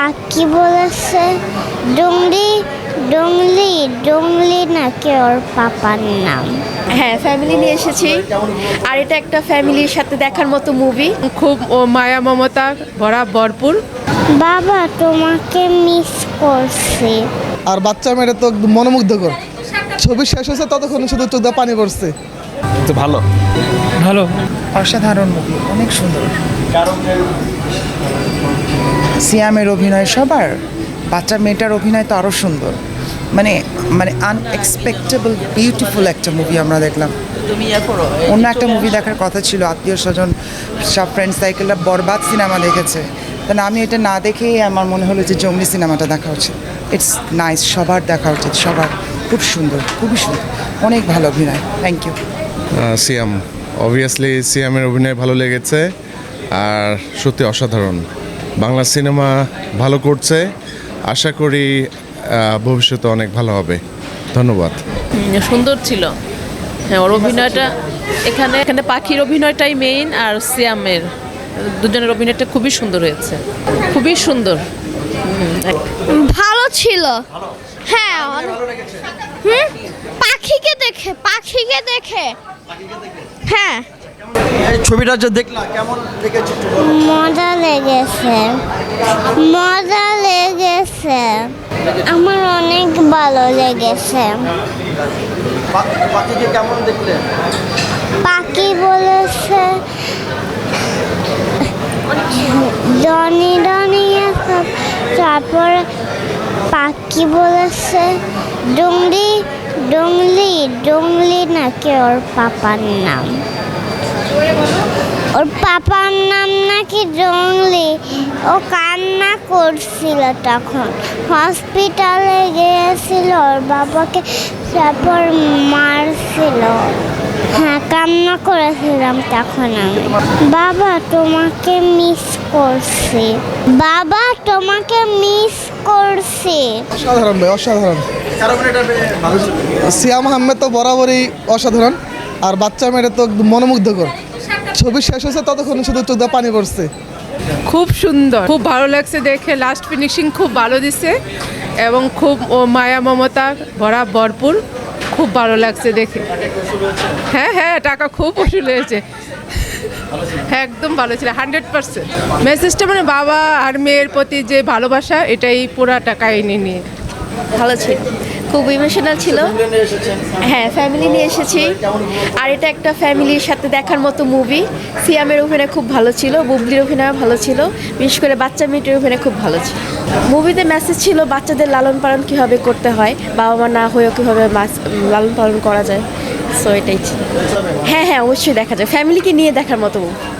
পাখি বলেছে ডুংলি ডুংলি ডুংলি নাকি ওর পাপার নাম? হ্যাঁ ফ্যামিলি নিয়ে এসেছি। আর এটা একটা ফ্যামিলির সাথে দেখার মতো মুভি খুব মায়া মমতা ভরা ভরপুর। বাবা তোমাকে মিস করছি। আর বাচ্চা মেয়েটা তো মনোমুগ্ধকর। ছবি শেষ হয়েছে ততক্ষণ শুধু চোখ দিয়ে পানি পড়ছে। তো ভালো। ভালো। অসাধারণ মুভি অনেক সুন্দর। সিয়ামের অভিনয় সবার বাচ্চা মেয়েটার অভিনয় তো আরও সুন্দর। মানে মানে আনএক্সপেক্টেবল বিউটিফুল একটা মুভি আমরা দেখলাম। অন্য একটা মুভি দেখার কথা ছিল আত্মীয় স্বজন সব ফ্রেন্ড সাইকেলরা বরবাদ সিনেমা দেখেছে। তাহলে আমি এটা না দেখেই আমার মনে হলো যে জঙ্গলি সিনেমাটা দেখা উচিত। ইটস নাইস সবার দেখা উচিত সবার। খুব সুন্দর খুবই সুন্দর। অনেক ভালো অভিনয়। Thank you Siam. অবভিয়াসলি সিয়ামের অভিনয় ভালো লেগেছে আর সত্যি অসাধারণ। বাংলা সিনেমা ভালো করছে। আশা করি ভবিষ্যতে অনেক ভালো হবে। ধন্যবাদ। সুন্দর ছিল। হ্যাঁ ওর অভিনয়টা এখানে এখানে পাখির অভিনয়টাই মেইন আর সিয়ামের দুজনের অভিনয়টা খুবই সুন্দর হয়েছে। খুবই সুন্দর। ভালো ছিল। হ্যাঁ হুম? পাখিকে দেখে পাখিকে দেখে। হ্যাঁ। ছবিটা যে দেখলা কেমন লেগেছে মজা লেগেছে। মজা লেগেছে। আমার অনেক ভালো লেগেছে। পাখিকে কেমন দেখলে? পাখি বলেছে ডনি ডনি তারপর পাখি বলেছে ডুংলি ডুংলি ডুংলি নাকি ওর পাপার নাম? ওর পাপার নাম নাকি ডুংলি ও কান্না করছিল তখন। হসপিটালে গিয়েছিল ওর বাবাকে তারপর মারছিল। হ্যাঁ কান্না করেছিলাম তখন আমি। বাবা তোমাকে মিস করছি। বাবা তোমাকে মিস করছি। অসাধারণ ভাই অসাধারণ। কারণ এটা ভালো ছিল? সিয়াম আহমেদ তো বরাবরই অসাধারণ। আর বাচ্চা মেয়েটা তো মনোমুগ্ধকর। ছবি শেষ হয়েছে ততক্ষণ শুধু চোখ পানি পড়ছে। খুব সুন্দর খুব ভালো লাগছে দেখে লাস্ট ফিনিশিং খুব ভালো দিছে এবং খুব ও মায়া মমতা ভরা ভরপুর খুব ভালো লাগছে দেখে। হ্যাঁ হ্যাঁ টাকা খুব উসুল হয়েছে। হ্যাঁ একদম ভালো ছিল হান্ড্রেড পার্সেন্ট মেসেজটা মানে বাবা আর মেয়ের প্রতি যে ভালোবাসা এটাই পুরাটা কাহিনী নিয়ে। ভালো ছিল। খুব ইমোশনাল ছিল। হ্যাঁ ফ্যামিলি নিয়ে এসেছি। আর এটা একটা ফ্যামিলির সাথে দেখার মতো মুভি সিয়ামের অভিনয় খুব ভালো ছিল, বুবলির অভিনয় ভালো ছিল। বিশেষ করে বাচ্চা মেয়েটির অভিনয় খুব ভালো ছিল। মুভিতে মেসেজ ছিল, বাচ্চাদের লালন পালন কীভাবে করতে হয় বাবা মা না হয়েও কীভাবে লালন পালন করা যায়। সো এটাই ছিল। হ্যাঁ হ্যাঁ অবশ্যই দেখা যায়। ফ্যামিলিকে নিয়ে দেখার মতো মুভি